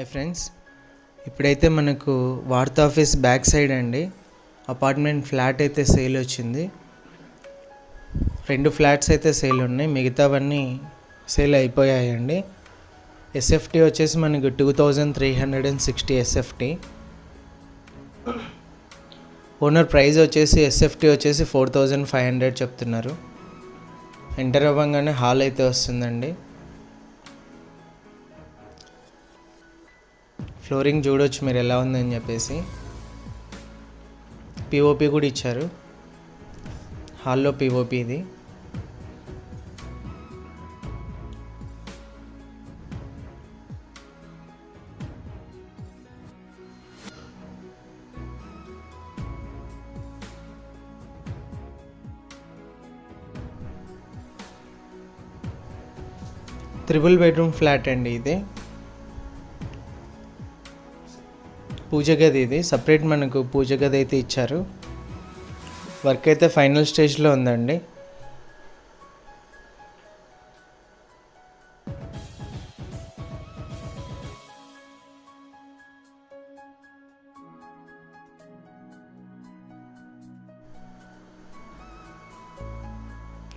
Hi friends ఇప్పుడైతే మనకు వార్తా ఆఫీస్ బ్యాక్ సైడ్ అండి. అపార్ట్మెంట్ ఫ్లాట్ అయితే సేల్ వచ్చింది. రెండు ఫ్లాట్స్ అయితే సేల్ ఉన్నాయి. మిగతావన్నీ సేల్ అయిపోయాయండి. ఎస్ఎఫ్టీ వచ్చేసి మనకు two thousand three hundred and sixty SFT owner price వచ్చేసి ఎస్ఎఫ్టీ వచ్చేసి ఫోర్ థౌజండ్ ఫైవ్ హండ్రెడ్ చెప్తున్నారు. ఎంటర్ అవ్వగానే హాల్ అయితే వస్తుందండి. ఫ్లోరింగ్ చూడొచ్చు మీరు ఎలా ఉందని చెప్పేసి. పిఓపి కూడా ఇచ్చారు. హాల్లో పిఓపి ఇది. త్రిబుల్ బెడ్రూమ్ ఫ్లాట్ అండి ఇది. పూజ గది ఇది. సపరేట్ మనకు పూజ గది అయితే ఇచ్చారు. వర్క్ అయితే ఫైనల్ స్టేజ్లో ఉందండి.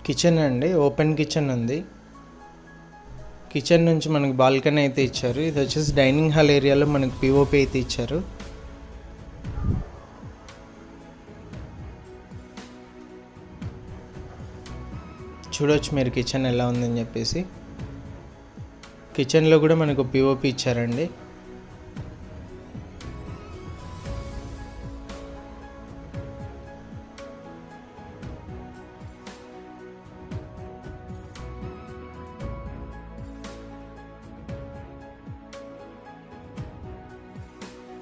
కిచెన్ అండి. ఓపెన్ కిచెన్ ఉంది. కిచెన్ నుంచి మనకు బాల్కనీ అయితే ఇచ్చారు. ఇది వచ్చేసి డైనింగ్ హాల్ ఏరియాలో మనకు పిఓపి అయితే ఇచ్చారు. చూడొచ్చు మీరు కిచెన్ ఎలా ఉందని చెప్పేసి. కిచెన్లో కూడా మనకు పిఓపి ఇచ్చారండి.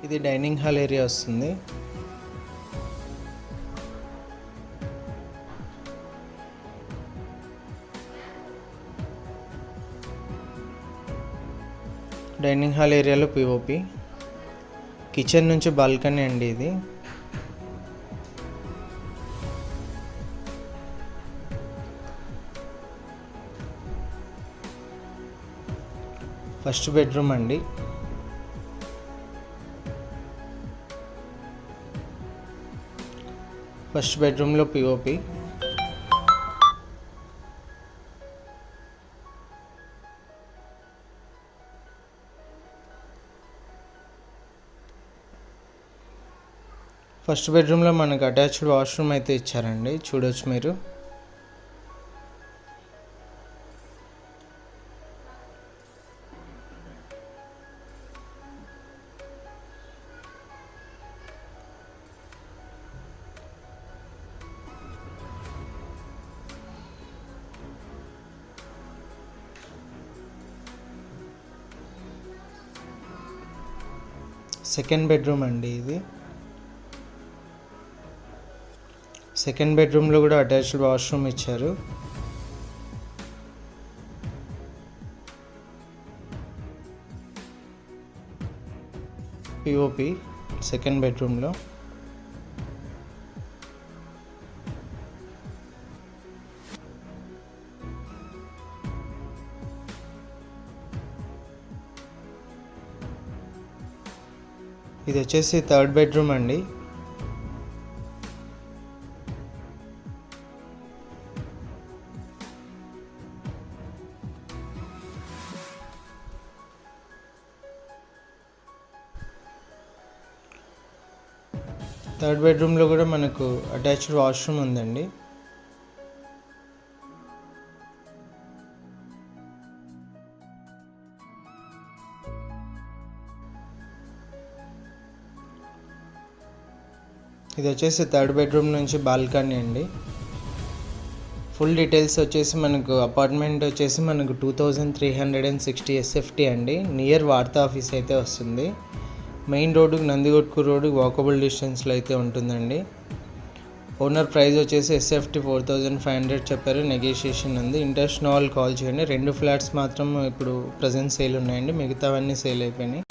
ఇది డైనింగ్ హాల్ ఏరియా వస్తుంది. డైనింగ్ హాల్ ఏరియాలో పిఓపి కిచెన్ నుంచి బాల్కనీ అండి ఇది. ఫస్ట్ బెడ్రూమ్ అండి. ఫస్ట్ బెడ్రూమ్లో పిఓపి ఫస్ట్ బెడ్రూమ్లో మనకు అటాచ్డ్ వాష్రూమ్ అయితే ఇచ్చారండి. చూడొచ్చు మీరు. సెకండ్ బెడ్రూమ్ అండి ఇది. సెకండ్ బెడ్రూమ్లో కూడా అటాచ్డ్ వాష్రూమ్ ఇచ్చారు. పిఓపి సెకండ్ బెడ్రూమ్లో. ఇది వచ్చేసి థర్డ్ బెడ్రూమ్ అండి. థర్డ్ బెడ్రూమ్లో కూడా మనకు అటాచ్డ్ వాష్రూమ్ ఉందండి. ఇది వచ్చేసి థర్డ్ బెడ్రూమ్ నుంచి బాల్కనీ అండి. ఫుల్ డీటెయిల్స్ వచ్చేసి మనకు అపార్ట్మెంట్ వచ్చేసి మనకు two thousand three hundred and sixty SFT అండి. నియర్ వార్తా ఆఫీస్ అయితే వస్తుంది. మెయిన్ రోడ్డుకి నందిగొట్కు రోడ్డు వాకబుల్ డిస్టెన్స్లో అయితే ఉంటుందండి. ఓనర్ ప్రైస్ వచ్చేసి SFT four thousand five hundred చెప్పారు. నెగోషియేషన్ ఉంది. ఇంటర్నల్ కాల్ చేయండి. రెండు ఫ్లాట్స్ మాత్రం ఇప్పుడు ప్రజెంట్ సేల్ ఉన్నాయండి. మిగతావన్నీ సేల్ అయిపోయినాయి.